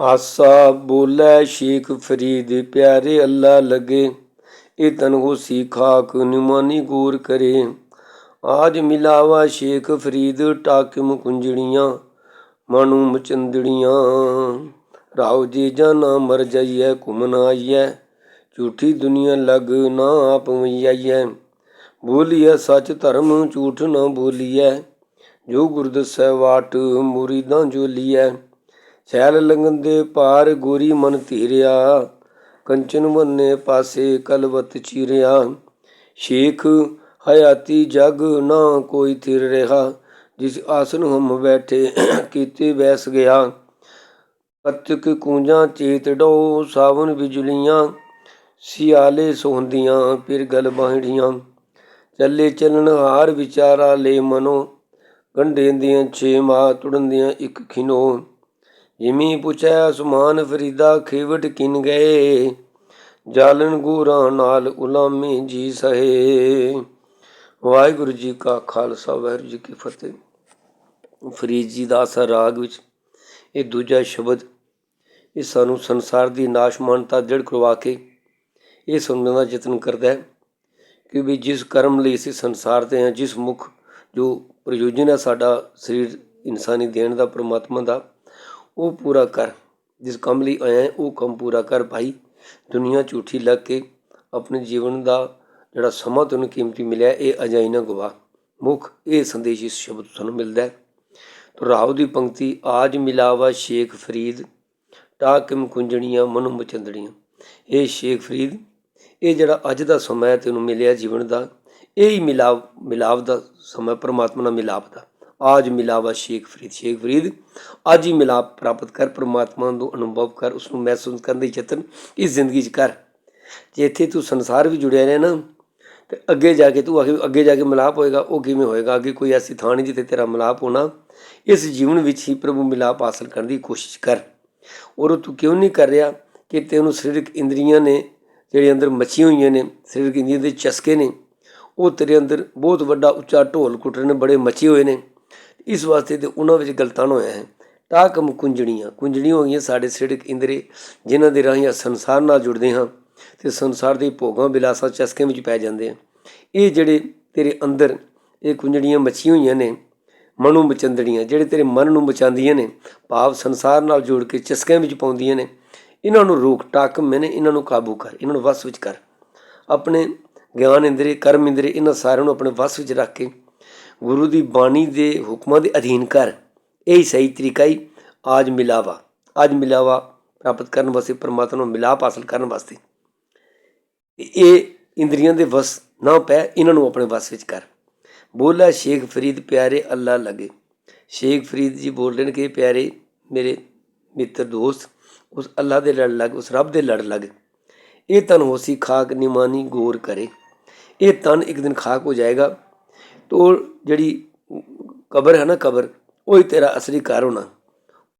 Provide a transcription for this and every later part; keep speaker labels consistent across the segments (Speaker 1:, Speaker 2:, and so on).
Speaker 1: ਆਸਾ ਬੋਲੇ ਸ਼ੇਖ ਫਰੀਦ, ਪਿਆਰੇ ਅੱਲਾ ਲਗੇ, ਇਹ ਤਨ ਹੋਸੀ ਖਾਕ ਨਿਮਾਨੀ ਗੌਰ ਕਰੇ। ਆਜ ਮਿਲਾਵਾ ਸ਼ੇਖ ਫਰੀਦ ਟਾਕਿਮ ਕੁੰਜੜੀਆਂ ਮਨੂ ਮਚੰਦੜੀਆਂ। ਰਾਉ ਜੀ ਜਾਨਾ ਮਰ ਜਾਈਐ ਘੁਮਨ ਆਈਐ, ਝੂਠੀ ਦੁਨੀਆ ਲਗ ਨਾ ਆਪ ਵਈਐ ਬੋਲੀਐ ਸੱਚ ਧਰਮ, ਝੂਠ ਨਾ ਬੋਲੀਐ, ਜੋ ਗੁਰ ਦਸੈ ਵਾਟ ਮੁਰੀਦਾਂ ਜੋ ਲੀਐ ਲੰਗਨ ਦੇ ਪਾਰ ਗੋਰੀ ਮਨ ਧੀਰਿਆ, ਕੰਚਨ ਬੰਨੇ ਪਾਸੇ ਕਲਵਤ ਚੀਰਿਆ। ਸ਼ੇਖ ਹਯਾਤੀ ਜਗ ਨਾ ਕੋਈ ਥਿਰ ਰਿਹਾ, ਜਿਸ ਆਸਨ ਹਮ ਬੈਠੇ ਕੀਤੇ ਬੈਸ ਗਿਆ। ਕਤਕ ਕੂੰਜਾਂ ਚੇਤ ਡੋ, ਸਾਵਨ ਬਿਜਲੀਆਂ, ਸਿਆਲੇ ਸੋਹੰਦੀਆਂ ਫਿਰ ਗਲ ਬਾਹੜੀਆਂ। ਚੱਲੇ ਚੱਲਣ ਹਾਰ ਵਿਚਾਰਾ ਲੈ ਮਨੋ ਗੰਢੇ ਦੀਆਂ ਛੇ ਮਾਹ ਤੁੜਨ ਦੀਆਂ ਇੱਕ ਖਿਨੋ। ਜਿਮੀ ਪੁੱਛਿਆ ਅਸਮਾਨ ਫਰੀਦਾ ਖੇਵਟ ਕਿਨ ਗਏ? ਜਾਲਨ ਗੂਰਾਂ ਨਾਲ ਉਲਾਮੇ ਜੀ ਸਹੇ। ਵਾਹਿਗੁਰੂ ਜੀ ਕਾ ਖਾਲਸਾ, ਵਾਹਿਗੁਰੂ ਜੀ ਕੀ ਫਤਿਹ। ਫਰੀਦ ਜੀ ਦਾ ਅਸਰ ਰਾਗ ਵਿੱਚ ਇਹ ਦੂਜਾ ਸ਼ਬਦ, ਇਹ ਸਾਨੂੰ ਸੰਸਾਰ ਦੀ ਨਾਸ਼ਮਾਨਤਾ ਦ੍ਰਿੜ ਕਰਵਾ ਕੇ ਇਹ ਸਮਝਣ ਦਾ ਯਤਨ ਕਰਦਾ ਹੈ ਕਿ ਵੀ ਜਿਸ ਕਰਮ ਲਈ ਅਸੀਂ ਸੰਸਾਰ ਤੇ ਹਾਂ, ਜਿਸ ਮੁਖ ਜੋ ਪ੍ਰਯੋਜਨ ਹੈ ਸਾਡਾ ਸਰੀਰ ਇਨਸਾਨੀ ਦੇਣ ਦਾ, ਪ੍ਰਮਾਤਮਾ ਦਾ ਉਹ ਪੂਰਾ ਕਰ ਜਿਸ ਕੰਮ ਲਈ ਆਇਆ ਹੈ, ਉਹ ਕੰਮ ਪੂਰਾ ਕਰ ਭਾਈ। ਦੁਨੀਆ ਝੂਠੀ ਲੱਗ ਕੇ ਆਪਣੇ ਜੀਵਨ ਦਾ ਜਿਹੜਾ ਸਮਾਂ ਤੈਨੂੰ ਕੀਮਤੀ ਮਿਲਿਆ ਇਹ ਅਜਾਈ ਨਾ ਗਵਾ। ਮੁੱਖ ਇਹ ਸੰਦੇਸ਼ ਇਸ ਸ਼ਬਦ ਤੁਹਾਨੂੰ ਮਿਲਦਾ ਹੈ। ਤੋ ਰਾਵ ਦੀ ਪੰਕਤੀ ਆਜ ਮਿਲਾਵਾ ਸ਼ੇਖ ਫਰੀਦ ਟਾਕਿਮ ਕੁੰਜਣੀਆਂ ਮਨੁ ਮਚੰਦੜੀਆਂ। ਇਹ ਸ਼ੇਖ ਫਰੀਦ ਇਹ ਜਿਹੜਾ ਅੱਜ ਦਾ ਸਮਾਂ ਹੈ ਤੈਨੂੰ ਮਿਲਿਆ ਜੀਵਨ ਦਾ ਇਹ ਹੀ ਮਿਲਾਪ ਮਿਲਾਪ ਦਾ ਸਮਾਂ ਪਰਮਾਤਮਾ ਨਾਲ ਮਿਲਾਪ ਦਾ। ਆਜ ਮਿਲਾਵਾ ਸ਼ੇਖ ਫਰੀਦ ਸ਼ੇਖ ਫਰੀਦ, ਅੱਜ ਹੀ ਮਿਲਾਪ ਪ੍ਰਾਪਤ ਕਰ, ਪ੍ਰਮਾਤਮਾ ਨੂੰ ਅਨੁਭਵ ਕਰ ਉਸ ਨੂੰ ਮਹਿਸੂਸ ਕਰਨ ਦੇ ਯਤਨ ਇਸ ਜ਼ਿੰਦਗੀ 'ਚ ਕਰ। ਜੇ ਇੱਥੇ ਤੂੰ ਸੰਸਾਰ ਵੀ ਜੁੜਿਆ ਰਿਹਾ ਨਾ, ਤੇ ਅੱਗੇ ਜਾ ਕੇ ਤੂੰ ਆਖੇ, ਅੱਗੇ ਜਾ ਕੇ ਮਿਲਾਪ ਹੋਏਗਾ, ਉਹ ਕਿਵੇਂ ਹੋਏਗਾ? ਅੱਗੇ ਕੋਈ ਐਸੀ ਥਾਂ ਨਹੀਂ ਜਿੱਥੇ ਤੇਰਾ ਮਿਲਾਪ ਹੋਣਾ। ਇਸ ਜੀਵਨ ਵਿੱਚ ਹੀ ਪ੍ਰਭੂ ਮਿਲਾਪ ਹਾਸਲ ਕਰਨ ਦੀ ਕੋਸ਼ਿਸ਼ ਕਰ। ਔਰ ਉਹ ਤੂੰ ਕਿਉਂ ਨਹੀਂ ਕਰ ਰਿਹਾ? ਕਿ ਤੈਨੂੰ ਸਰੀਰਕ ਇੰਦਰੀਆਂ ਨੇ, ਜਿਹੜੇ ਅੰਦਰ ਮੱਛੀਆਂ ਹੋਈਆਂ ਨੇ ਸਰੀਰਕ ਇੰਦਰੀਆਂ ਦੇ ਚਸਕੇ ਨੇ, ਉਹ ਤੇਰੇ ਅੰਦਰ ਬਹੁਤ ਵੱਡਾ ਉੱਚਾ ਢੋਲ ਕੁੱਟਣ ਨੇ, ਬੜੇ ਮੱਛੇ ਹੋਏ ਨੇ। ਇਸ ਵਾਸਤੇ ਤੇ ਉਹਨਾਂ ਵਿੱਚ ਗਲਤਾਨ ਹੋਇਆ ਹੈ। ਟਾਕਮ ਕੁੰਜੜੀਆਂ ਕੁੰਜੜੀਆਂ ਹੋ ਗਈਆਂ ਸਾਡੇ ਸਿੜਕ ਇੰਦਰੇ, ਜਿਨ੍ਹਾਂ ਦੇ ਰਾਹੀਂ ਅਸੀਂ ਸੰਸਾਰ ਨਾਲ ਜੁੜਦੇ ਹਾਂ ਤੇ ਸੰਸਾਰ ਦੇ ਭੋਗਾਂ ਬਿਲਾਸਾਂ ਚਸਕਿਆਂ ਵਿੱਚ ਪੈ ਜਾਂਦੇ ਆ। ਇਹ ਜਿਹੜੇ ਤੇਰੇ ਅੰਦਰ ਇਹ ਕੁੰਜੜੀਆਂ ਮੱਛੀਆਂ ਹੋਈਆਂ ਨੇ, ਮਨੋਂ ਮਚੰਦੜੀਆਂ, ਜਿਹੜੇ ਤੇਰੇ ਮਨ ਨੂੰ ਬਚਾਉਂਦੀਆਂ ਨੇ, ਭਾਵ ਸੰਸਾਰ ਨਾਲ ਜੋੜ ਕੇ ਚਸਕਿਆਂ ਵਿੱਚ ਪਾਉਂਦੀਆਂ ਨੇ, ਇਹਨਾਂ ਨੂੰ ਰੋਕ ਟਾਕ ਮੈਨੇ ਇਹਨਾਂ ਨੂੰ ਕਾਬੂ ਕਰ, ਇਹਨਾਂ ਨੂੰ ਵਸ ਵਿੱਚ ਕਰ। ਆਪਣੇ ਗਿਆਨ ਇੰਦਰੀ, ਕਰਮ ਇੰਦਰੀ, ਇਹਨਾਂ ਸਾਰਿਆਂ ਨੂੰ ਆਪਣੇ ਵਸ ਵਿੱਚ ਰੱਖ ਕੇ ਗੁਰੂ ਦੀ ਬਾਣੀ ਦੇ ਹੁਕਮਾਂ ਦੇ ਅਧੀਨ ਕਰ। ਇਹ ਹੀ ਸਹੀ ਤਰੀਕਾ ਹੀ ਆਜ ਮਿਲਾਵਾ। ਅੱਜ ਮਿਲਾਵਾ ਪ੍ਰਾਪਤ ਕਰਨ ਵਾਸਤੇ, ਪਰਮਾਤਮਾ ਨੂੰ ਮਿਲਾਪ ਹਾਸਲ ਕਰਨ ਵਾਸਤੇ। ਇਹ ਇੰਦਰੀਆਂ ਦੇ ਵਸ ਨਾ ਪੈ, ਇਹਨਾਂ ਨੂੰ ਆਪਣੇ ਵਸ ਵਿੱਚ ਕਰ। ਬੋਲਾ, ਸ਼ੇਖ ਫਰੀਦ, ਪਿਆਰੇ ਅੱਲਾ ਲਗੇ। ਸ਼ੇਖ ਫਰੀਦ ਜੀ ਬੋਲ ਰਹੇ ਨੇ ਕਿ, ਪਿਆਰੇ ਮੇਰੇ ਮਿੱਤਰ, ਦੋਸਤ, ਉਸ ਅੱਲਾ ਦੇ ਲੜ ਲੱਗ, ਉਸ ਰੱਬ ਦੇ ਲੜ ਲੱਗ। ਇਹ ਤਨ ਹੋਸੀ ਖਾਕ ਨਿਮਾਨੀ ਗੌਰ ਕਰੇ। ਇਹ ਤਨ ਇੱਕ ਦਿਨ ਖਾਕ ਹੋ ਜਾਏਗਾ। ਤੋ ਜਿਹੜੀ ਕਬਰ ਹੈ ਨਾ ਕਬਰ, ਉਹ ਹੀ ਤੇਰਾ ਅਸਲੀ ਘਰ ਹੋਣਾ।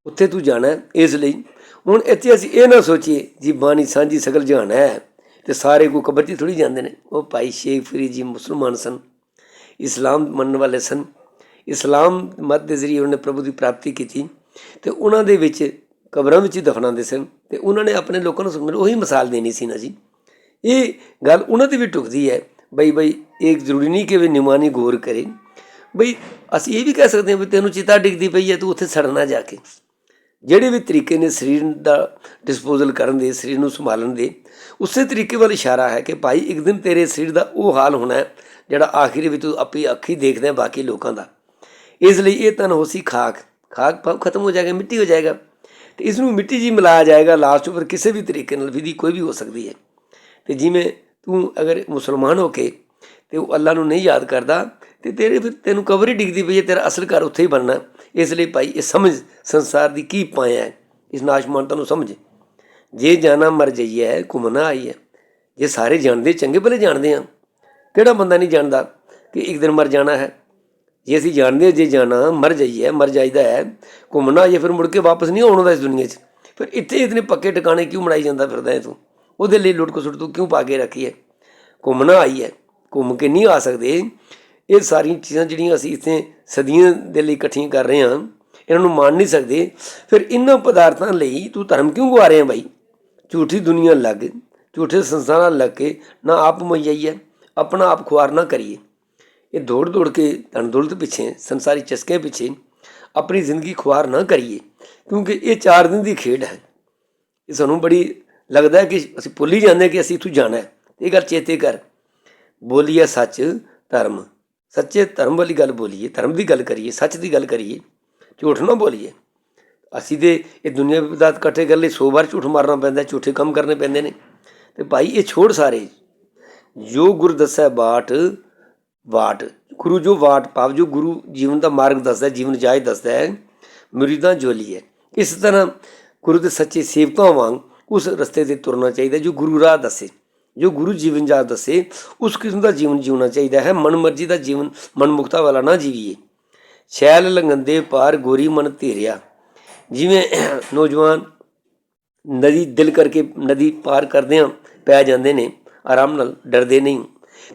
Speaker 1: ਉੱਥੇ ਤੂੰ ਜਾਣਾ ਇਸ ਲਈ। ਹੁਣ ਇੱਥੇ ਅਸੀਂ ਇਹ ਨਾ ਸੋਚੀਏ ਜੀ ਬਾਣੀ ਸਾਂਝੀ ਸਗਲ ਜਾਣਾ ਹੈ ਤੇ ਸਾਰੇ ਕੋ ਕਬਰ 'ਚ ਥੋੜੀ ਜਾਂਦੇ ਨੇ। ਉਹ ਭਾਈ ਸ਼ੇਖ ਫਰੀਦ ਜੀ ਮੁਸਲਮਾਨ ਸਨ, ਇਸਲਾਮ ਮੰਨਣ ਵਾਲੇ ਸਨ। ਇਸਲਾਮ ਮਤ ਦੇ ਜ਼ਰੀਏ ਉਹਨੇ ਪ੍ਰਭੂ ਦੀ ਪ੍ਰਾਪਤੀ ਕੀਤੀ ਤੇ ਉਹਨਾਂ ਦੇ ਵਿੱਚ ਕਬਰਾਂ ਵਿੱਚ ਹੀ ਦਫਨਾਉਂਦੇ ਸਨ ਤੇ ਉਹਨਾਂ ਨੇ ਆਪਣੇ ਲੋਕਾਂ ਨੂੰ ਸਮਝ ਉਹੀ ਮਿਸਾਲ ਦੇਣੀ ਸੀ ਨਾ ਜੀ। ਇਹ ਗੱਲ ਉਹਨਾਂ ਦੀ ਵੀ ਟੁਕਦੀ ਹੈ। ਬਈ ਬਈ ਇਹ ਜ਼ਰੂਰੀ ਨਹੀਂ ਕਿ ਵੀ ਨਿਮਾਨੀ ਗੌਰ ਕਰੇ ਬਈ ਅਸੀਂ ਇਹ ਵੀ ਕਹਿ ਸਕਦੇ ਹਾਂ ਵੀ ਤੈਨੂੰ ਚਿਤਾ ਡਿੱਗਦੀ ਪਈ ਹੈ ਤੂੰ ਉੱਥੇ ਸੜਨਾ ਜਾ ਕੇ ਜਿਹੜੇ ਵੀ ਤਰੀਕੇ ਨੇ ਸਰੀਰ ਦਾ ਡਿਸਪੋਜ਼ਲ ਕਰਨ ਦੇ ਸਰੀਰ ਨੂੰ ਸੰਭਾਲਣ ਦੇ ਉਸੇ ਤਰੀਕੇ ਵੱਲ ਇਸ਼ਾਰਾ ਹੈ ਕਿ ਭਾਈ ਇੱਕ ਦਿਨ ਤੇਰੇ ਸਰੀਰ ਦਾ ਉਹ ਹਾਲ ਹੋਣਾ ਹੈ ਜਿਹੜਾ ਆਖਿਰ ਵਿੱਚ ਤੂੰ ਆਪਣੀ ਅੱਖੀ ਦੇਖਦਾ ਹੈ ਬਾਕੀ ਲੋਕਾਂ ਦਾ ਇਸ ਲਈ ਇਹ ਤਨ ਹੋਸੀ ਖਾਕ ਖਾਕ ਭਾਵ ਖਤਮ ਹੋ ਜਾਏਗਾ ਮਿੱਟੀ ਹੋ ਜਾਏਗਾ ਤੇ ਇਸ ਨੂੰ ਮਿੱਟੀ ਜੀ ਮਿਲਾਇਆ ਜਾਏਗਾ ਲਾਸਟ ਉੱਪਰ ਕਿਸੇ ਵੀ ਤਰੀਕੇ ਨਾਲ ਵਿਧੀ ਕੋਈ ਵੀ ਹੋ ਸਕਦੀ ਹੈ ਤੇ ਜਿਵੇਂ ਤੂੰ ਅਗਰ ਮੁਸਲਮਾਨ ਹੋ ਕੇ ਤੇ ਉਹ ਅੱਲਾ ਨੂੰ ਨਹੀਂ ਯਾਦ ਕਰਦਾ ਤੇ ਤੇਰੇ ਫਿਰ ਤੈਨੂੰ ਕਬਰ ਹੀ ਡਿੱਗਦੀ ਪਈ ਹੈ, ਤੇਰਾ ਅਸਲ ਘਰ ਉੱਥੇ ਹੀ ਬਣਨਾ। ਇਸ ਲਈ ਭਾਈ ਇਹ ਸਮਝ ਸੰਸਾਰ ਦੀ ਕੀ ਪਾਇਆ ਹੈ, ਇਸ ਨਾਸ਼ਮਾਨਤਾ ਨੂੰ ਸਮਝ। ਜੇ ਜਾਣਾ ਮਰ ਜਾਈਏ ਘੁੰਮਣਾ ਆਈ ਹੈ ਜੇ ਸਾਰੇ ਜਾਣਦੇ, ਚੰਗੇ ਭਲੇ ਜਾਣਦੇ ਆ ਕਿਹੜਾ ਬੰਦਾ ਨਹੀਂ ਜਾਣਦਾ ਕਿ ਇੱਕ ਦਿਨ ਮਰ ਜਾਣਾ ਹੈ? ਜੇ ਅਸੀਂ ਜਾਣਦੇ ਹਾਂ, ਜੇ ਜਾਣਾ ਮਰ ਜਾਈਏ, ਮਰ ਜਾਈਦਾ ਹੈ ਘੁੰਮਣਾ ਜਾਂ ਫਿਰ ਮੁੜ ਕੇ ਵਾਪਸ ਨਹੀਂ ਆਉਣਾ ਦਾ ਇਸ ਦੁਨੀਆ 'ਚ। ਫਿਰ ਇੱਥੇ ਇਤਨੇ ਪੱਕੇ ਟਿਕਾਣੇ ਕਿਉਂ ਬਣਾਈ ਜਾਂਦਾ ਫਿਰਦਾ ਹੈ ਤੂੰ? ਉਹਦੇ ਲਈ ਲੁੱਟ ਕਸੁੱਟ ਤੂੰ ਕਿਉਂ ਪਾ ਕੇ ਰੱਖੀ ਹੈ? ਘੁੰਮਣਾ ਆਈ ਹੈ ਘੁੰਮ ਕੇ ਨਹੀਂ ਆ ਸਕਦੇ। ਇਹ ਸਾਰੀਆਂ ਚੀਜ਼ਾਂ ਜਿਹੜੀਆਂ ਅਸੀਂ ਇੱਥੇ ਸਦੀਆਂ ਦੇ ਲਈ ਇਕੱਠੀਆਂ ਕਰ ਰਹੇ ਹਾਂ, ਇਹਨਾਂ ਨੂੰ ਮੰਨ ਨਹੀਂ ਸਕਦੇ। ਫਿਰ ਇਹਨਾਂ ਪਦਾਰਥਾਂ ਲਈ ਤੂੰ ਧਰਮ ਕਿਉਂ ਗਵਾ ਰਿਹਾ ਬਾਈ? ਝੂਠੀ ਦੁਨੀਆ ਲੱਗ, ਝੂਠੇ ਸੰਸਾਰਾਂ ਲੱਗ ਕੇ ਨਾ ਆਪ ਮਈਏ ਆਪਣਾ ਆਪ ਖੁਆਰ ਨਾ ਕਰੀਏ। ਇਹ ਦੌੜ ਦੌੜ ਕੇ ਧਨ ਦੌਲਤ ਪਿੱਛੇ, ਸੰਸਾਰੀ ਚਸਕੇ ਪਿੱਛੇ ਆਪਣੀ ਜ਼ਿੰਦਗੀ ਖੁਆਰ ਨਾ ਕਰੀਏ, ਕਿਉਂਕਿ ਇਹ ਚਾਰ ਦਿਨ ਦੀ ਖੇਡ ਹੈ। ਇਹ ਸਾਨੂੰ ਬੜੀ ਲੱਗਦਾ ਕਿ ਅਸੀਂ ਭੁੱਲ ਹੀ ਜਾਂਦੇ ਕਿ ਅਸੀਂ ਇੱਥੋਂ ਜਾਣਾ ਹੈ। ਇਹ ਗੱਲ ਚੇਤੇ ਕਰ। ਬੋਲੀਏ ਸੱਚ, ਧਰਮ। ਸੱਚੇ ਧਰਮ ਵਾਲੀ ਗੱਲ ਬੋਲੀਏ, ਧਰਮ ਦੀ ਗੱਲ ਕਰੀਏ, ਸੱਚ ਦੀ ਗੱਲ ਕਰੀਏ, ਝੂਠ ਨਾ ਬੋਲੀਏ। ਅਸੀਂ ਤੇ ਇਹ ਦੁਨੀਆ ਦਾ ਇਕੱਠੇ ਕਰ ਲਈ 100 ਵਾਰ ਝੂਠ ਮਾਰਨਾ ਪੈਂਦਾ, ਝੂਠੇ ਕੰਮ ਕਰਨੇ ਪੈਂਦੇ ਨੇ। ਤੇ ਭਾਈ, ਇਹ ਛੋੜ ਸਾਰੇ। ਜੋ ਗੁਰ ਦੱਸੈ ਬਾਟ ਬਾਟ ਗੁਰੂ ਜੋ ਬਾਟ ਪਾਵ, ਜੋ ਗੁਰੂ ਜੀਵਨ ਦਾ ਮਾਰਗ ਦੱਸਦਾ, ਜੀਵਨ ਜਾਇ ਦੱਸਦਾ ਹੈ, ਮੁਰੀਦਾਂ ਜੋਲੀ ਹੈ। ਇਸ ਤਰ੍ਹਾਂ ਗੁਰੂ ਦੇ ਸੱਚੇ ਸੇਵਕਾਂ ਵਾਂਗ ਉਸ ਰਸਤੇ ਤੇ ਤੁਰਨਾ ਚਾਹੀਦਾ, ਜੋ ਗੁਰੂ ਰਾਹ ਦੱਸੇ। ਜੋ ਗੁਰੂ ਜੀਵਨ ਜਾ ਦੱਸੇ, ਉਸ ਕਿਸਮ ਦਾ ਜੀਵਨ ਜਿਉਣਾ ਚਾਹੀਦਾ ਹੈ। ਮਨ ਮਰਜ਼ੀ ਦਾ ਜੀਵਨ ਮਨਮੁਖਤਾ ਵਾਲਾ ਨਾ ਜੀਵੀਏ। ਸ਼ੈਲ ਲੰਗੰਦੇ ਪਾਰ ਗੋਰੀ ਮਨ ਧੀਰਿਆ। ਜਿਵੇਂ ਨੌਜਵਾਨ ਨਦੀ ਦਿਲ ਕਰਕੇ ਨਦੀ ਪਾਰ ਕਰਦੇ ਆ ਪੈ ਜਾਂਦੇ ਨੇ, ਆਰਾਮ ਨਾਲ ਡਰਦੇ ਨਹੀਂ।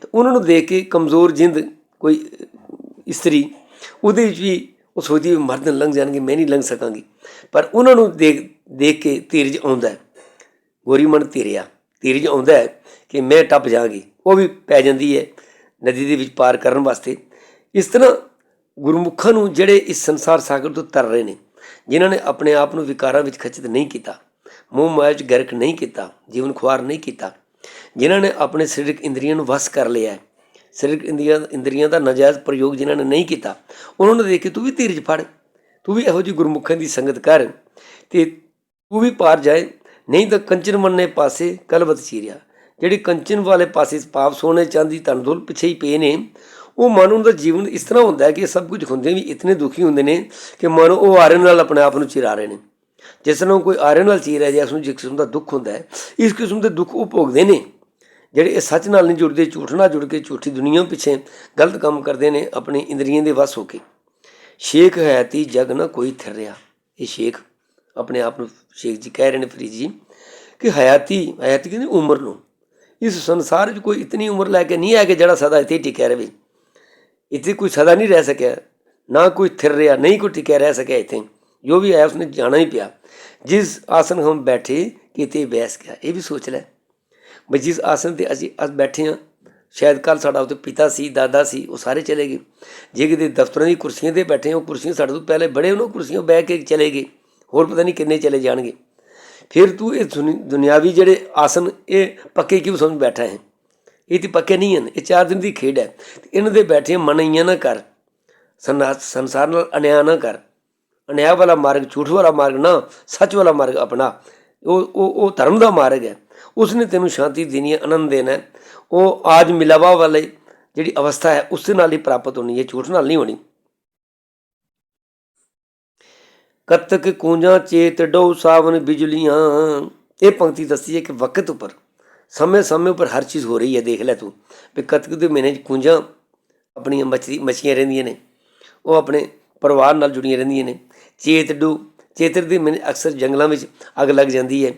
Speaker 1: ਤੇ ਉਹਨਾਂ ਨੂੰ ਦੇਖ ਕੇ ਕਮਜ਼ੋਰ ਜਿੰਦ ਕੋਈ ਇਸਤਰੀ, ਉਹਦੇ ਵਿੱਚ ਵੀ ਉਹ ਸੋਚਦੀ ਵੀ ਮਰਦ ਲੰਘ ਜਾਣਗੇ, ਮੈਂ ਨਹੀਂ ਲੰਘ ਸਕਾਂਗੀ। ਪਰ ਉਹਨਾਂ ਨੂੰ ਦੇਖ ਦੇਖ ਕੇ ਧੀਰਜ ਆਉਂਦਾ ਹੈ। ਗੋਰੀ ਮਨ ਧੀਰਿਆ। ਧੀਰਜ ਆਉਂਦਾ ਹੈ ਕਿ ਮੈਂ ਟੱਪ ਜਾਵਾਂਗੀ, ਉਹ ਵੀ ਪੈ ਜਾਂਦੀ ਹੈ ਨਦੀ ਦੇ ਵਿੱਚ ਪਾਰ ਕਰਨ ਵਾਸਤੇ। ਇਸ ਤਰ੍ਹਾਂ ਗੁਰਮੁਖਾਂ ਨੂੰ ਜਿਹੜੇ ਇਸ ਸੰਸਾਰ ਸਾਗਰ ਤੋਂ ਤਰ ਰਹੇ ਨੇ, ਜਿਨ੍ਹਾਂ ਨੇ ਆਪਣੇ ਆਪ ਨੂੰ ਵਿਕਾਰਾਂ ਵਿੱਚ ਖਚਿਤ ਨਹੀਂ ਕੀਤਾ, ਮੋਹ ਮਾਇਆ 'ਚ ਗਰਕ ਨਹੀਂ ਕੀਤਾ, ਜੀਵਨ ਖੁਆਰ ਨਹੀਂ ਕੀਤਾ, ਜਿਨ੍ਹਾਂ ਨੇ ਆਪਣੇ ਸਰੀਰਕ ਇੰਦਰੀਆਂ ਨੂੰ ਵਸ ਕਰ ਲਿਆ ਹੈ, ਸਰੀਰਕ ਇੰਦਰੀਆਂ ਇੰਦਰੀਆਂ ਦਾ ਨਾਜਾਇਜ਼ ਪ੍ਰਯੋਗ ਜਿਨ੍ਹਾਂ ਨੇ ਨਹੀਂ ਕੀਤਾ, ਉਹਨਾਂ ਨੂੰ ਦੇਖ ਕੇ ਤੂੰ ਵੀ ਧੀਰਜ ਫੜ, ਤੂੰ ਵੀ ਇਹੋ ਜਿਹੀ ਗੁਰਮੁਖਾਂ ਦੀ ਸੰਗਤ ਕਰ, ਤੇ ਤੂੰ ਵੀ ਪਾਰ ਜਾਏ ਨਹੀਂ ਤਾਂ ਕੰਚਨ ਮੰਨੇ ਪਾਸੇ ਕਲਵਤ ਚੀਰਿਆ। ਜਿਹੜੀ ਕੰਚਨ ਵਾਲੇ ਪਾਸੇ ਪਾਪ ਸੋਨੇ ਚਾਂਦੀ ਤਨਦੁਲ ਪਿੱਛੇ ਹੀ ਪਏ ਨੇ, ਉਹ ਮਨ ਦਾ ਜੀਵਨ ਇਸ ਤਰ੍ਹਾਂ ਹੁੰਦਾ ਹੈ ਕਿ ਸਭ ਕੁਝ ਹੁੰਦੇ ਵੀ ਇਤਨੇ ਦੁਖੀ ਹੁੰਦੇ ਨੇ ਕਿ ਮਨ ਉਹ ਆਰੇ ਨਾਲ ਆਪਣੇ ਆਪ ਨੂੰ ਚਿਰਾ ਰਹੇ ਨੇ। ਜਿਸ ਨੂੰ ਕੋਈ ਆਰੇ ਨਾਲ ਚੀਰ ਰਿਹਾ ਜਿਸ ਨੂੰ ਜਿਸ ਕਿਸਮ ਦਾ ਦੁੱਖ ਹੁੰਦਾ ਹੈ, ਇਸ ਕਿਸਮ ਦੇ ਦੁੱਖ ਉਹ ਭੋਗਦੇ ਨੇ, ਜਿਹੜੇ ਇਹ ਸੱਚ ਨਾਲ ਨਹੀਂ ਜੁੜਦੇ, ਝੂਠ ਨਾਲ ਜੁੜ ਕੇ ਝੂਠੀ ਦੁਨੀਆ ਪਿੱਛੇ ਗਲਤ ਕੰਮ ਕਰਦੇ ਨੇ, ਆਪਣੀ ਇੰਦਰੀਆਂ ਦੇ ਵਸ ਹੋ ਕੇ। ਸ਼ੇਖ ਹੈ ਤੀ ਜਗ ਨਾ ਕੋਈ ਥਿਰਿਆ। ਇਹ ਸ਼ੇਖ ਆਪਣੇ ਆਪ ਨੂੰ ਸ਼ੇਖ ਜੀ ਕਹਿ ਰਹੇ ਨੇ ਫਰੀਦ ਜੀ ਕਿ ਹਯਾਤੀ ਹਯਾਤੀ ਕਹਿੰਦੇ? ਉਮਰ ਨੂੰ। ਇਸ ਸੰਸਾਰ 'ਚ ਕੋਈ ਇਤਨੀ ਉਮਰ ਲੈ ਕੇ ਨਹੀਂ ਆਇਆ ਕਿ ਜਿਹੜਾ ਸਦਾ ਇੱਥੇ ਹੀ ਟਿਕਿਆ ਰਹੇ। ਇੱਥੇ ਕੋਈ ਸਦਾ ਨਹੀਂ ਰਹਿ ਸਕਿਆ। ਨਾ ਕੋਈ ਥਿਰ ਰਿਹਾ ਨਹੀਂ ਕੋਈ ਟਿਕਿਆ ਰਹਿ ਸਕਿਆ ਇੱਥੇ। ਜੋ ਵੀ ਆਇਆ ਉਸਨੇ ਜਾਣਾ ਹੀ ਪਿਆ। ਜਿਸ ਆਸਨ ਹਮ ਬੈਠੇ ਕਿਤੇ ਬੈਸ ਗਿਆ। ਇਹ ਵੀ ਸੋਚ ਲੈ। ਬਈ ਜਿਸ ਆਸਨ ਤੇ ਅਸੀਂ ਅੱਜ ਬੈਠੇ ਹਾਂ, ਸ਼ਾਇਦ ਕੱਲ ਸਾਡਾ ਉੱਤੇ ਪਿਤਾ ਸੀ, ਦਾਦਾ ਸੀ, ਉਹ ਸਾਰੇ ਚਲੇ ਗਏ। ਜੇ ਕਿਤੇ ਦਫ਼ਤਰਾਂ ਦੀ ਕੁਰਸੀਆਂ ਤੇ ਬੈਠੇ ਹਾਂ, ਉਹ ਕੁਰਸੀਆਂ ਸਾਡੇ ਤੋਂ ਪਹਿਲੇ ਬੜੇ ਉਹਨਾਂ ਕੁਰਸੀਆਂ ਬਹਿ ਕੇ ਚਲੇ ਗਏ। ਹੋਰ ਪਤਾ ਨਹੀਂ ਕਿੰਨੇ ਚਲੇ ਜਾਣਗੇ। ਫਿਰ ਤੂੰ ਇਹ ਦੁਨੀ- ਦੁਨਿਆਵੀ ਜਿਹੜੇ ਆਸਨ, ਇਹ ਪੱਕੇ ਕਿਉਂ ਸਮਝ ਬੈਠਾ ਹੈ? ਇਹ ਤੇ ਪੱਕੇ ਨਹੀਂ ਹਨ, ਇਹ ਚਾਰ ਦਿਨ ਦੀ ਖੇਡ ਹੈ। ਇਹਨਾਂ ਦੇ ਬੈਠੇ ਮਨਈਆਂ ਨਾ ਕਰ। ਸੰਸਾਰ ਨਾਲ ਅਨਿਆ ਨਾ ਕਰ। ਅਨਿਆ ਵਾਲਾ ਮਾਰਗ, ਝੂਠ ਵਾਲਾ ਮਾਰਗ ਨਾ, ਸੱਚ ਵਾਲਾ ਮਾਰਗ ਆਪਣਾ। ਉਹ ਉਹ ਉਹ ਧਰਮ ਦਾ ਮਾਰਗ ਹੈ। ਉਸਨੇ ਤੈਨੂੰ ਸ਼ਾਂਤੀ ਦੇਣੀ ਹੈ ਆਨੰਦ ਦੇਣਾ ਹੈ। ਉਹ ਆਜ ਮਿਲਾਵਾ ਵਾਲੇ ਜਿਹੜੀ ਅਵਸਥਾ ਹੈ, ਉਸ ਨਾਲ ਹੀ ਪ੍ਰਾਪਤ ਹੋਣੀ ਹੈ, ਝੂਠ ਨਾਲ ਨਹੀਂ ਹੋਣੀ। ਕਤਕ ਕੂੰਜਾਂ ਚੇਤ ਡੋ ਸਾਵਨ ਬਿਜਲੀਆਂ। ਇਹ ਪੰਕਤੀ ਦੱਸੀ ਹੈ ਕਿ ਵਕਤ ਉੱਪਰ, ਸਮੇਂ ਸਮੇਂ ਉੱਪਰ ਹਰ ਚੀਜ਼ ਹੋ ਰਹੀ ਹੈ, ਦੇਖ ਲੈ ਤੂੰ। ਵੀ ਕਤਕ ਦੇ ਮਹੀਨੇ 'ਚ ਕੂੰਜਾਂ ਆਪਣੀਆਂ ਮੱਛੀ, ਮੱਛੀਆਂ ਰਹਿੰਦੀਆਂ ਨੇ। ਉਹ ਆਪਣੇ ਪਰਿਵਾਰ ਨਾਲ ਜੁੜੀਆਂ ਰਹਿੰਦੀਆਂ ਨੇ। ਚੇਤ ਡੋ ਚੇਤਰ ਦੇ ਮਹੀਨੇ ਅਕਸਰ ਜੰਗਲਾਂ ਵਿੱਚ ਅੱਗ ਲੱਗ ਜਾਂਦੀ ਹੈ।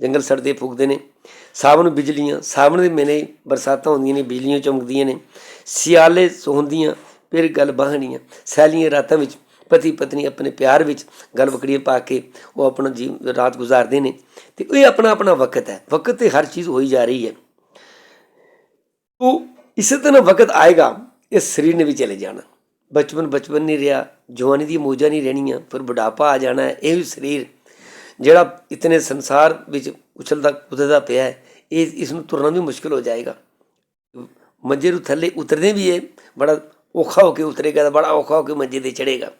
Speaker 1: ਜੰਗਲ ਸੜਦੇ ਫੂਕਦੇ ਨੇ। ਸਾਵਣ ਬਿਜਲੀਆਂ ਸਾਵਣ ਦੇ ਮਹੀਨੇ ਬਰਸਾਤਾਂ ਹੁੰਦੀਆਂ ਨੇ, ਬਿਜਲੀਆਂ ਚਮਕਦੀਆਂ ਨੇ। ਸਿਆਲੇ ਸੌਂਦੀਆਂ, ਫਿਰ ਗੱਲ ਬਾਹਣੀਆਂ। ਸੈਲੀਆਂ ਰਾਤਾਂ ਵਿੱਚ ਪਤੀ ਪਤਨੀ ਆਪਣੇ ਪਿਆਰ ਵਿੱਚ ਗੱਲ ਪਾ ਕੇ ਉਹ ਆਪਣਾ ਜੀ ਰਾਤ ਗੁਜ਼ਾਰਦੇ ਨੇ। ਤੇ ਇਹ ਆਪਣਾ ਆਪਣਾ ਵਕਤ ਹੈ। ਵਕਤ ਤੇ ਹਰ ਚੀਜ਼ ਹੋਈ ਜਾ ਰਹੀ ਹੈ। ਉਹ ਇਸੇ ਤਰ੍ਹਾਂ ਵਕਤ ਆਏਗਾ ਇਸ ਸਰੀਰ ਨੇ ਵੀ ਚਲੇ ਜਾਣਾ। ਬਚਪਨ ਬਚਪਨ ਨਹੀਂ ਰਿਹਾ, ਜਵਾਨੀ ਦੀ ਮੋਜਾਂ ਨਹੀਂ ਰਹਿਣੀਆਂ, ਫਿਰ ਬੁਢਾਪਾ ਆ ਜਾਣਾ ਹੈ, ਇਹ ਵੀ ਸਰੀਰ ਜਿਹੜਾ ਇਤਨੇ ਸੰਸਾਰ ਵਿੱਚ ਉਛਲਦਾ ਕੁਦਰਦਾ ਪਿਆ ਹੈ, ਇਹ ਇਸ ਨੂੰ ਤੁਰਨਾ ਵੀ ਮੁਸ਼ਕਲ ਹੋ ਜਾਏਗਾ। ਮੰਜੇ ਨੂੰ ਥੱਲੇ ਉਤਰਦੇ ਵੀ ਇਹ, ਬੜਾ ਔਖਾ ਹੋ ਕੇ ਉਤਰੇਗਾ ਤਾਂ ਬੜਾ ਔਖਾ ਹੋ ਕੇ ਮੰਜੇ ਤੇ ਚੜੇਗਾ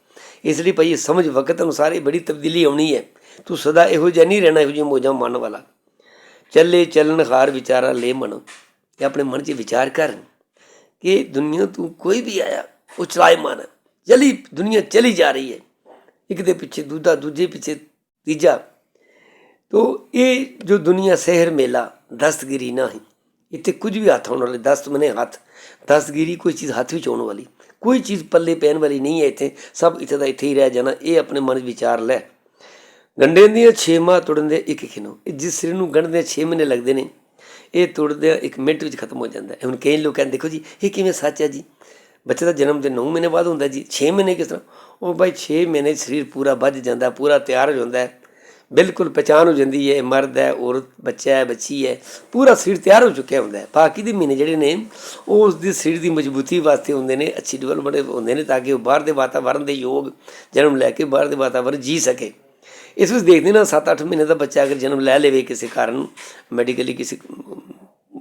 Speaker 1: ਇਸ ਲਈ ਭਾਈ ਸਮਝ ਵਕਤ ਅਨੁਸਾਰ ਇਹ ਬੜੀ ਤਬਦੀਲੀ ਆਉਣੀ ਹੈ। ਤੂੰ ਸਦਾ ਇਹੋ ਜਿਹਾ ਨਹੀਂ ਰਹਿਣਾ, ਇਹੋ ਜਿਹੀ ਮੋਜਾਂ ਮਨ ਵਾਲਾ। ਚੱਲੇ, ਚੱਲਣ, ਹਾਰ ਵਿਚਾਰਾ ਲੈ ਮਨ। ਇਹ ਆਪਣੇ ਮਨ 'ਚ ਵਿਚਾਰ ਕਰ ਕਿ ਦੁਨੀਆ ਤੂੰ ਕੋਈ ਵੀ ਆਇਆ, ਉਹ ਚਲਾਏ ਮਨ। ਚਲੀ ਦੁਨੀਆ ਚਲੀ ਜਾ ਰਹੀ ਹੈ। ਇੱਕ ਦੇ ਪਿੱਛੇ ਦੂਜਾ, ਦੂਜੇ ਪਿੱਛੇ ਤੀਜਾ। ਤੋ ਇਹ ਜੋ ਦੁਨੀਆ, ਸ਼ਹਿਰ, ਮੇਲਾ, ਦਸਤਗਿਰੀ ਨਾ ਨਹੀਂ, ਇੱਥੇ ਕੁਝ ਵੀ ਹੱਥ ਆਉਣ ਵਾਲੇ, ਦਸਤ ਮਨੇ ਹੱਥ ਦਸਤਗਿਰੀ ਕੋਈ ਚੀਜ਼ ਹੱਥ ਵਿੱਚ ਆਉਣ ਵਾਲੀ, ਕੋਈ ਚੀਜ਼ ਪੱਲੇ ਪੈਣ ਵਾਲੀ ਨਹੀਂ ਹੈ ਇੱਥੇ, ਸਭ ਇੱਥੇ ਦਾ ਇੱਥੇ ਹੀ ਰਹਿ ਜਾਣਾ, ਇਹ ਆਪਣੇ ਮਨ 'ਚ ਵਿਚਾਰ ਲੈ। ਗੰਡੇ ਦੀਆਂ ਛੇ ਮਾਹ ਤੁੜਨ ਦੇ ਇੱਕ ਖਿਨੋ ਇਹ ਜਿਸ ਸਰੀਰ ਨੂੰ ਗੰਢਦੇ 6 ਮਹੀਨੇ ਲੱਗਦੇ ਨੇ, ਇਹ ਤੁੜਦੇ ਇੱਕ ਮਿੰਟ ਵਿੱਚ ਖਤਮ ਹੋ ਜਾਂਦਾ ਹੈ। ਹੁਣ ਕਈ ਲੋਕ ਕਹਿੰਦੇ, ਦੇਖੋ ਜੀ, ਇਹ ਕਿਵੇਂ ਸੱਚ ਹੈ ਜੀ? ਬੱਚੇ ਦਾ ਜਨਮ ਤੇ 9 ਮਹੀਨੇ ਬਾਅਦ ਹੁੰਦਾ ਜੀ 6 ਮਹੀਨੇ ਕਿਸ ਤਰ੍ਹਾਂ? ਉਹ ਬਾਈ 6 ਮਹੀਨੇ ਸਰੀਰ ਪੂਰਾ ਵੱਜ ਜਾਂਦਾ, ਪੂਰਾ ਤਿਆਰ ਹੋ ਜਾਂਦਾ ਹੈ। ਬਿਲਕੁਲ ਪਛਾਣ ਹੋ ਜਾਂਦੀ ਹੈ, ਮਰਦ ਹੈ, ਔਰਤ, ਬੱਚਾ ਹੈ, ਬੱਚੀ ਹੈ, ਪੂਰਾ ਸਰੀਰ ਤਿਆਰ ਹੋ ਚੁੱਕਿਆ ਹੁੰਦਾ ਹੈ। ਬਾਕੀ ਦੇ ਮਹੀਨੇ ਜਿਹੜੇ ਨੇ, ਉਹ ਉਸ ਦੀ ਸਰੀਰ ਦੀ ਮਜ਼ਬੂਤੀ ਵਾਸਤੇ ਹੁੰਦੇ ਨੇ, ਅੱਛੀ ਡਿਵੈਲਪਮੈਂਟ ਹੁੰਦੇ ਨੇ, ਤਾਂ ਕਿ ਉਹ ਬਾਹਰ ਦੇ ਵਾਤਾਵਰਣ ਦੇ ਯੋਗ ਜਨਮ ਲੈ ਕੇ ਬਾਹਰ ਦੇ ਵਾਤਾਵਰਣ ਜੀ ਸਕੇ। ਇਸ ਵਿੱਚ ਦੇਖਦੇ ਨਾ 7-8 ਮਹੀਨੇ ਦਾ ਬੱਚਾ ਅਗਰ ਜਨਮ ਲੈ ਲਵੇ ਕਿਸੇ ਕਾਰਨ ਮੈਡੀਕਲੀ ਕਿਸੇ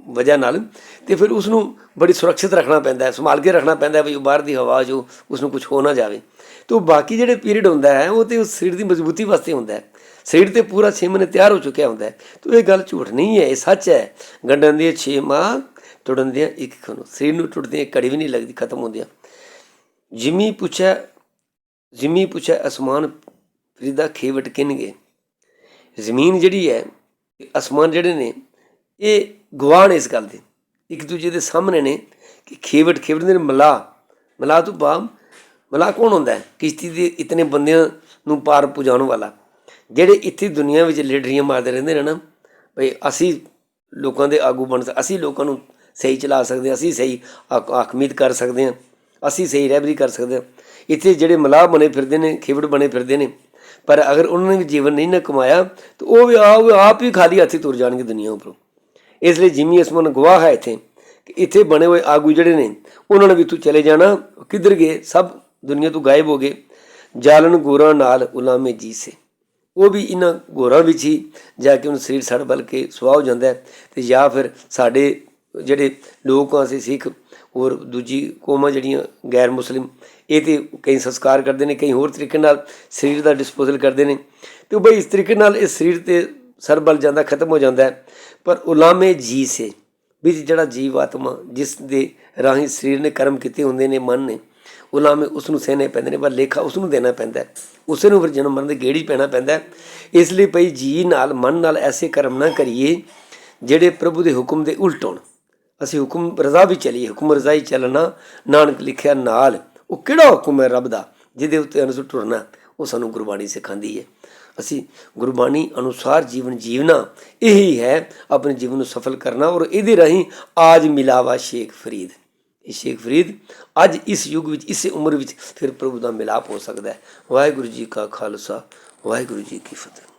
Speaker 1: ਵਜ੍ਹਾ ਨਾਲ, ਤੇ ਫਿਰ ਉਸ ਨੂੰ ਬੜੀ ਸੁਰੱਖਿਅਤ ਰੱਖਣਾ ਪੈਂਦਾ ਹੈ, ਸੰਭਾਲ ਕੇ ਰੱਖਣਾ ਪੈਂਦਾ ਹੈ ਵੀ ਉਹ ਬਾਹਰ ਦੀ ਹਵਾ ਜੋ ਉਸ ਨੂੰ ਕੁਝ ਹੋ ਨਾ ਜਾਵੇ। ਤੇ ਉਹ ਬਾਕੀ ਜਿਹੜੇ ਪੀਰੀਅਡ ਹੁੰਦਾ ਹੈ, ਉਹ ਤੇ ਉਸ ਸਰੀਰ ਦੀ ਮਜ਼ਬੂਤੀ ਵਾਸਤੇ ਹੁੰਦਾ ਹੈ। ਸਰੀਰ ਤੇ ਪੂਰਾ 6 ਮਹੀਨੇ ਤਿਆਰ ਹੋ ਚੁੱਕਿਆ ਹੁੰਦਾ ਹੈ। ਤੇ ਇਹ ਗੱਲ ਝੂਠ ਨਹੀਂ ਹੈ, ਇਹ ਸੱਚ ਹੈ। ਗੰਢਣ ਦੀਆਂ 6 ਮਾਂ ਟੁੱਟਣ ਦੀਆਂ ਇੱਕ ਖਨੋ। ਸਰੀਰ ਨੂੰ ਟੁੱਟਦੀਆਂ ਕੜੀ ਵੀ ਨਹੀਂ ਲੱਗਦੀ, ਖਤਮ ਹੁੰਦੀਆਂ। ਜਿਮੀ ਪੁੱਛਿਆ ਜਿਮੀ ਪੁੱਛਿਆ ਅਸਮਾਨ ਫਰੀਦਾ ਖੇਵਟ ਕਿਨਗੇ ਜ਼ਮੀਨ ਜਿਹੜੀ ਹੈ, ਅਸਮਾਨ ਜਿਹੜੇ ਨੇ, ਇਹ ਗਵਾਹ ਨੇ ਇਸ ਗੱਲ ਦੇ। ਇੱਕ ਦੂਜੇ ਦੇ ਸਾਹਮਣੇ ਨੇ ਕਿ ਖੇਵਟ ਖੇਵਟ ਦੇ ਮਲਾ। ਮਲਾ ਤੋਂ ਬਾਅਦ ਮਲਾ ਕੌਣ ਹੁੰਦਾ ਹੈ? ਕਿਸ਼ਤੀ ਦੇ ਇਤਨੇ ਬੰਦਿਆਂ ਨੂੰ ਪਾਰ ਪੁਜਾਉਣ ਵਾਲਾ। ਜਿਹੜੇ ਇੱਥੇ ਦੁਨੀਆ ਵਿੱਚ ਲੀਡਰੀਆਂ ਮਾਰਦੇ ਰਹਿੰਦੇ ਨੇ ਨਾ ਭਈ ਅਸੀਂ ਲੋਕਾਂ ਦੇ ਆਗੂ ਬਣ ਅਸੀਂ ਲੋਕਾਂ ਨੂੰ ਸਹੀ ਚਲਾ ਸਕਦੇ ਹਾਂ, ਅਸੀਂ ਸਹੀ ਆਖਮੀਦ ਕਰ ਸਕਦੇ ਹਾਂ, ਅਸੀਂ ਸਹੀ ਰਹਿਬਰੀ ਕਰ ਸਕਦੇ ਹਾਂ। ਇੱਥੇ ਜਿਹੜੇ ਮਲਾਹ ਬਣੇ ਫਿਰਦੇ ਨੇ, ਖੇਵੜ ਬਣੇ ਫਿਰਦੇ ਨੇ, ਪਰ ਅਗਰ ਉਹਨਾਂ ਨੇ ਵੀ ਜੀਵਨ ਨਹੀਂ ਨਾ ਕਮਾਇਆ, ਤਾਂ ਉਹ ਵੀ ਆਪ ਹੀ ਖਾਲੀ ਹੱਥੀ ਤੁਰ ਜਾਣਗੇ ਦੁਨੀਆ ਉੱਪਰੋਂ। ਇਸ ਲਈ ਜਿਮੀ ਅਸਮਨ ਗਵਾਹ ਹੈ ਇੱਥੇ ਕਿ ਇੱਥੇ ਬਣੇ ਹੋਏ ਆਗੂ ਜਿਹੜੇ ਨੇ, ਉਹਨਾਂ ਨੇ ਵੀ ਤੂੰ ਚਲੇ ਜਾਣਾ, ਕਿੱਧਰ ਗਏ? ਸਭ ਦੁਨੀਆ ਤੋਂ ਗਾਇਬ ਹੋ ਗਏ। ਜਾਲਨ ਗੋਰਾ ਨਾਲ ਉਲਾਮੇ ਜੀ ਸੇ। ਉਹ ਵੀ ਇਹਨਾਂ ਗੋਰਾਂ ਵਿੱਚ ਹੀ ਜਾ ਕੇ ਉਹਨੂੰ ਸਰੀਰ ਸੜ ਬਲ ਕੇ ਸੁਆਹ ਹੋ ਜਾਂਦਾ ਹੈ ਤੇ ਜਾਂ ਫਿਰ ਸਾਡੇ ਜਿਹੜੇ ਲੋਕ ਆ, ਅਸੀਂ ਸਿੱਖ ਔਰ ਦੂਜੀ ਕੌਮਾਂ ਜਿਹੜੀਆਂ ਗੈਰ ਮੁਸਲਿਮ, ਇਹ ਤੇ ਕਈ ਸੰਸਕਾਰ ਕਰਦੇ ਨੇ, ਕਈ ਹੋਰ ਤਰੀਕੇ ਨਾਲ ਸਰੀਰ ਦਾ ਡਿਸਪੋਜ਼ਲ ਕਰਦੇ ਨੇ। ਤੇ ਉਹ ਬਈ ਇਸ ਤਰੀਕੇ ਨਾਲ ਇਹ ਸਰੀਰ ਤੇ ਸਰਬਲ ਜਾਂਦਾ, ਖਤਮ ਹੋ ਜਾਂਦਾ ਹੈ। ਪਰ ਉਲਾਮੇ ਜੀ ਸੇ, ਵੀ ਜਿਹੜਾ ਜੀਵ ਆਤਮਾ, ਜਿਸ ਦੇ ਰਾਹੀਂ ਸਰੀਰ ਨੇ ਕਰਮ ਕੀਤੇ ਹੁੰਦੇ ਨੇ, ਮਨ ਨੇ ਉਲਾਮੇ ਉਸ ਨੂੰ ਸਹਿਣੇ ਪੈਂਦੇ ਨੇ ਪਰ ਲੇਖਾ ਉਸ ਨੂੰ ਦੇਣਾ ਪੈਂਦਾ ਉਸੇ ਨੂੰ ਫਿਰ ਜਨਮ ਮਰਨ ਦੇ ਗੇੜੀ ਪੈਣਾ ਪੈਂਦਾ ਇਸ ਲਈ ਭਈ ਜੀ ਨਾਲ, ਮਨ ਨਾਲ ਐਸੇ ਕਰਮ ਨਾ ਕਰੀਏ, ਜਿਹੜੇ ਪ੍ਰਭੂ ਦੇ ਹੁਕਮ ਦੇ ਉਲਟ ਹੋਣ। ਅਸੀਂ ਹੁਕਮ ਰਜ਼ਾ ਵੀ ਚਲੀਏ, ਹੁਕਮ ਰਜ਼ਾ ਹੀ ਚੱਲਣਾ, ਨਾਨਕ ਲਿਖਿਆ ਨਾਲ, ਉਹ ਕਿਹੜਾ ਹੁਕਮ ਹੈ ਰੱਬ ਦਾ, ਜਿਹਦੇ ਉੱਤੇ ਅਨੁਸਾਰ ਟੁਰਨਾ, ਉਹ ਸਾਨੂੰ ਗੁਰਬਾਣੀ ਸਿਖਾਉਂਦੀ ਹੈ। ਅਸੀਂ ਗੁਰਬਾਣੀ ਅਨੁਸਾਰ ਜੀਵਨ ਜੀਵਨਾ, ਇਹੀ ਹੈ, ਆਪਣੇ ਜੀਵਨ ਨੂੰ ਸਫਲ ਕਰਨਾ ਔਰ ਇਹਦੇ ਰਾਹੀਂ ਆਜ ਮਿਲਾਵਾ ਸ਼ੇਖ ਫਰੀਦ। ਸ਼ੇਖ ਫਰੀਦ, ਅੱਜ ਇਸ ਯੁੱਗ ਵਿੱਚ, ਇਸੇ ਉਮਰ ਵਿੱਚ ਫਿਰ ਪ੍ਰਭੂ ਦਾ ਮਿਲਾਪ ਹੋ ਸਕਦਾ ਹੈ। ਵਾਹਿਗੁਰੂ ਜੀ ਕਾ ਖਾਲਸਾ, ਵਾਹਿਗੁਰੂ ਜੀ ਕੀ ਫਤਿਹ।